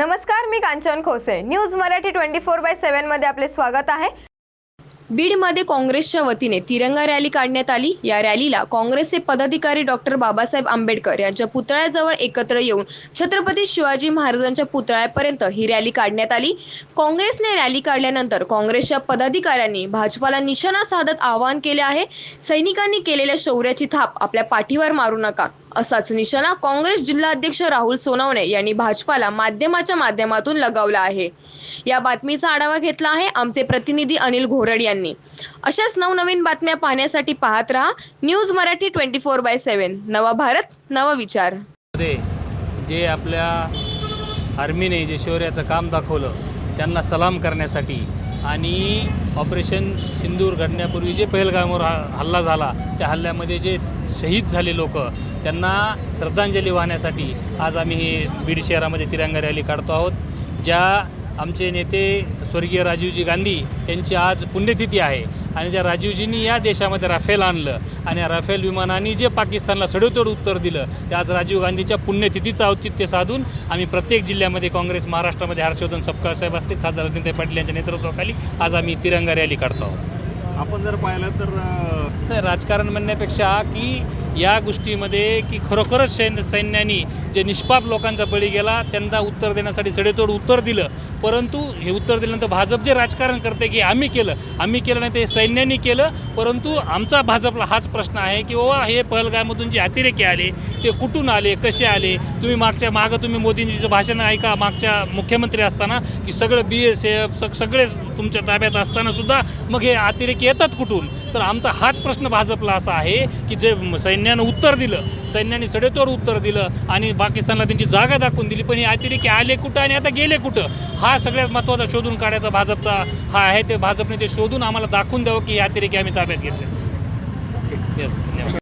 नमस्कार मी Kanchan Khose. News Marathi twenty four by सेव्हनमध्ये आपले स्वागत आहे. बीडमध्ये काँग्रेसच्या वतीने तिरंगा रॅली काढण्यात आली. या रॅलीला काँग्रेसचे पदाधिकारी डॉक्टर बाबासाहेब आंबेडकर यांच्या पुतळ्याजवळ एकत्र येऊन छत्रपती शिवाजी महाराजांच्या पुतळ्यापर्यंत ही रॅली काढण्यात आली. काँग्रेसने रॅली काढल्यानंतर काँग्रेसच्या पदाधिकाऱ्यांनी भाजपाला निशाणा साधत आवाहन केले आहे. सैनिकांनी केलेल्या शौर्याची थाप आपल्या पाठीवर मारू नका. असाच निशाणा काँग्रेस जिल्हाध्यक्ष राहुल सोनवणे यांनी भाजपाला माध्यमाच्या माध्यमातून लगावला आहे. या बातमीचा आढावा घेतला आहे आमचे प्रतिनिधी अनिल घोरड यांनी. अशाच नवनवीन बातम्या पाहण्यासाठी पाहत रहा news Marathi twenty four by seven. नवा भारत नवा विचार. जे आपल्या आर्मीने जे शौर्याचं काम दाखवलं त्यांना सलाम करण्यासाठी आणि ऑपरेशन सिंदूर घडण्यापूर्वी जे पहलगामवर हा- हल्ला झाला त्या हल्ल्यामध्ये जे शहीद झाले लोक त्यांना श्रद्धांजली वाहण्यासाठी आज आम्ही हे बीड शहरामध्ये तिरंगा रॅली काढतो आहोत. ज्या आमचे नेते स्वर्गीय राजीवजी गांधी यांची आज पुण्यतिथी आहे. आणि ज्या राजीवजींनी या देशामध्ये राफेल आणलं आणि या राफेल विमानाने जे पाकिस्तानला सडेतोड उत्तर दिलं ते आज राजीव गांधीच्या पुण्यतिथीचं औचित्य साधून आम्ही प्रत्येक जिल्ह्यामध्ये काँग्रेस महाराष्ट्रामध्ये हर्षवर्धन सपकाळ साहेब असतील खासदार नितीन पाटील यांच्या नेतृत्वाखाली आज आम्ही तिरंगा रॅली काढतो आहोत. आपण जर पाहिलं तर राजकारण म्हणण्यापेक्षा की या गोष्टीमध्ये की खरोखरच सैन्य सैन्यानी जे निष्पाप लोकांचा बळी गेला त्यांना उत्तर देण्यासाठी सडेतोड उत्तर दिलं. परंतु हे उत्तर दिल्यानंतर भाजप जे राजकारण करते की आम्ही केलं आम्ही केलं नाही ते सैन्यानी केलं परंतु आमचा भाजपला हाच प्रश्न आहे की ओवा हे पहलगामधून जे अतिरेकी आले ते कुठून आले कसे आले? तुम्ही मागच्या मागं तुम्ही मोदींजीचं भाषण ऐका मागच्या मुख्यमंत्री असताना की सगळं बी एस एफ सग सगळे तुमच्या ताब्यात असताना सुद्धा मग हे अतिरेकी येतात कुठून? तर आमचा हाच प्रश्न भाजपला असा आहे की जे सैन्यानं उत्तर दिलं सैन्याने सडेतोड उत्तर दिलं आणि पाकिस्तानला त्यांची जागा दाखवून दिली. पण हे अतिरेकी आले कुठं आणि आता गेले कुठं? हा सगळ्यात महत्त्वाचा शोधून काढायचा भाजपचा हा आहे. ते भाजपने ते शोधून आम्हाला दाखवून द्यावं की हे अतिरेकी आम्ही ताब्यात घेतले. येस धन्यवाद.